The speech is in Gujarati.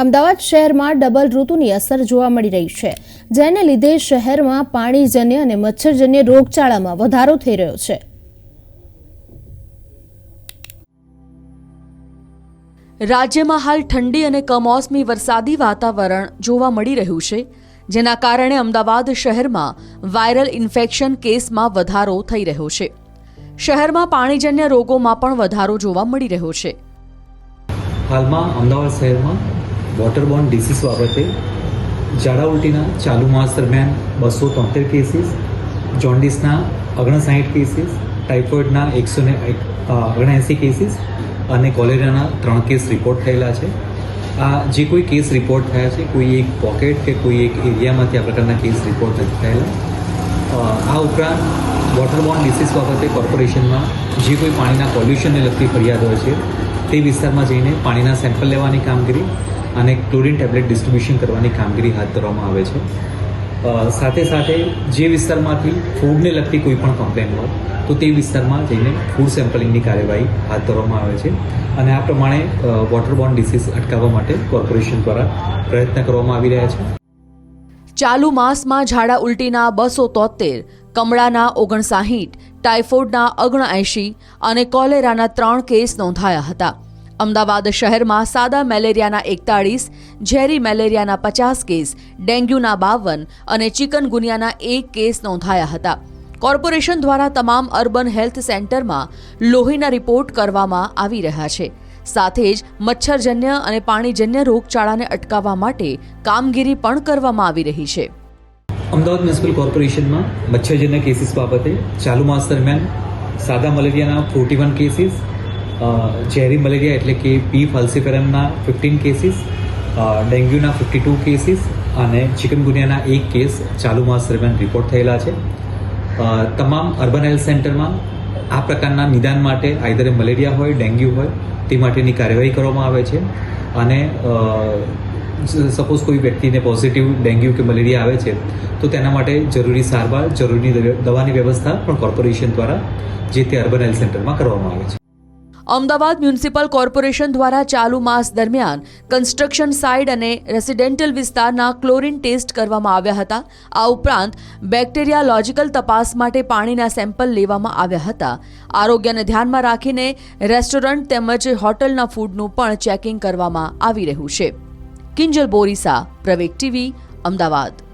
અમદાવાદ શહેરમાં ડબલ ઋતુની અસર જોવા મળી રહી છે જેને લીધે શહેરમાં પાણીજન્ય અને મચ્છરજન્ય રોગચાળામાં વધારો થઈ રહ્યો છે. રાજ્યમાં હાલ ઠંડી અને કમોસમી વરસાદી વાતાવરણ જોવા મળી રહ્યું છે જેના કારણે અમદાવાદ શહેરમાં વાયરલ ઇન્ફેક્શન કેસમાં વધારો થઈ રહ્યો છે. શહેરમાં પાણીજન્ય રોગોમાં પણ વધારો જોવા મળી રહ્યો છે. હાલમાં અમદાવાદ શહેરમાં વોટરબોર્ન ડિસીઝ બાબતે ઝાડા ઉલટીના ચાલુ માસ દરમિયાન બસો તોતેર કેસીસ જોન્ડિસના ઓગણસાઠ કેસીસ ટાઇફોઇડના એકસો ને ઓગણએંસી કેસીસ અને કોલેરાના ત્રણ કેસ રિપોર્ટ થયેલા છે. આ જે કોઈ કેસ રિપોર્ટ થયા છે, કોઈ એક પોકેટ કે કોઈ એક એરિયામાંથી આ પ્રકારના કેસ રિપોર્ટ નથી થયેલા. આ ઉપરાંત વોટરબોર્ન ડિસીઝ બાબતે કોર્પોરેશનમાં જે કોઈ પાણીના પોલ્યુશનને લગતી ફરિયાદ હોય છે, તે વિસ્તારમાં જઈને પાણીના સેમ્પલ લેવાની કામગીરી અને ક્લોરિન ટેબ્લેટ ડિસ્ટ્રીબ્યુશન કરવાની કામગીરી હાથ ધરવામાં આવે છે. સાથે સાથે જે વિસ્તારમાંથી ફૂડને લગતી કોઈ પણ કમ્પ્લેન હોય, તો તે વિસ્તારમાં જઈને ફૂડ સેમ્પલિંગની કાર્યવાહી હાથ ધરવામાં આવે છે. અને આ પ્રમાણે વોટરબોર્ન ડિસીઝ અટકાવવા માટે કોર્પોરેશન દ્વારા પ્રયત્ન કરવામાં આવી રહ્યા છે. ચાલુ માસમાં ઝાડા ઉલટીના બસો તોતેર કમળાના ઓગણસાહીઠ, ટાઇફોઇડના ઓગણએંશી અને કોલેરાના ત્રણ કેસ નોંધાયા હતા. અમદાવાદ શહેરમાં સાદા મેલેરિયાના એકતાળીસ, ઝેરી મેલેરિયાના પચાસ કેસ, ડેન્ગ્યુના બાવન અને ચિકનગુનિયાના એક કેસ નોંધાયા હતા. કોર્પોરેશન દ્વારા તમામ અર્બન હેલ્થ સેન્ટરમાં લોહીના રિપોર્ટ કરવામાં આવી રહ્યા છે. સાથે જ મચ્છરજન્ય અને પાણીજન્ય રોગચાળાને અટકાવવા માટે કામગીરી પણ કરવામાં આવી રહી છે. અમદાવાદ મ્યુનિસિપલ કોર્પોરેશનમાં મચ્છરજન્ય કેસીસ બાબતે ચાલુ માસ દરમિયાન સાદા મલેરિયાના ફોર્ટી વન કેસીસ ઝેરી મલેરિયા એટલે કે પી ફાલ્સીફેરમના ફિફ્ટીન કેસીસ ડેન્ગ્યુના ફિફ્ટી ટુ કેસીસ અને ચિકનગુનિયાના એક કેસ ચાલુ માસ દરમિયાન રિપોર્ટ થયેલા છે. તમામ અર્બન હેલ્થ સેન્ટરમાં આ પ્રકારના નિદાન માટે આઈધરે મલેરિયા હોય ડેન્ગ્યુ હોય, તે માટેની કાર્યવાહી કરવામાં આવે છે. અને સપોઝ કોઈ વ્યક્તિને પોઝિટિવ ડેન્ગ્યુ કે મલેરિયા આવે છે, તો તેના માટે જરૂરી સારવાર, જરૂરી દવાની વ્યવસ્થા પણ કોર્પોરેશન દ્વારા, જે તે અર્બન હેલ્થ સેન્ટરમાં કરવામાં આવે છે. અમદાવાદ મ્યુનિસિપલ કોર્પોરેશન દ્વારા ચાલુ માસ દરમિયાન કન્સ્ટ્રક્શન સાઇડ અને રેસિડેન્ટલ વિસ્તારના ક્લોરિન ટેસ્ટ કરવામાં આવ્યા હતા. આ ઉપરાંત બેક્ટેરિયાલોજિકલ તપાસ માટે પાણીના સેમ્પલ લેવામાં આવ્યા હતા. આરોગ્યને ધ્યાનમાં રાખીને રેસ્ટોરન્ટ તેમજ હોટલના ફૂડનું પણ ચેકિંગ કરવામાં આવી રહ્યું છે. કિંજલ બોરીસા પ્રવેક ટીવી, અમદાવાદ.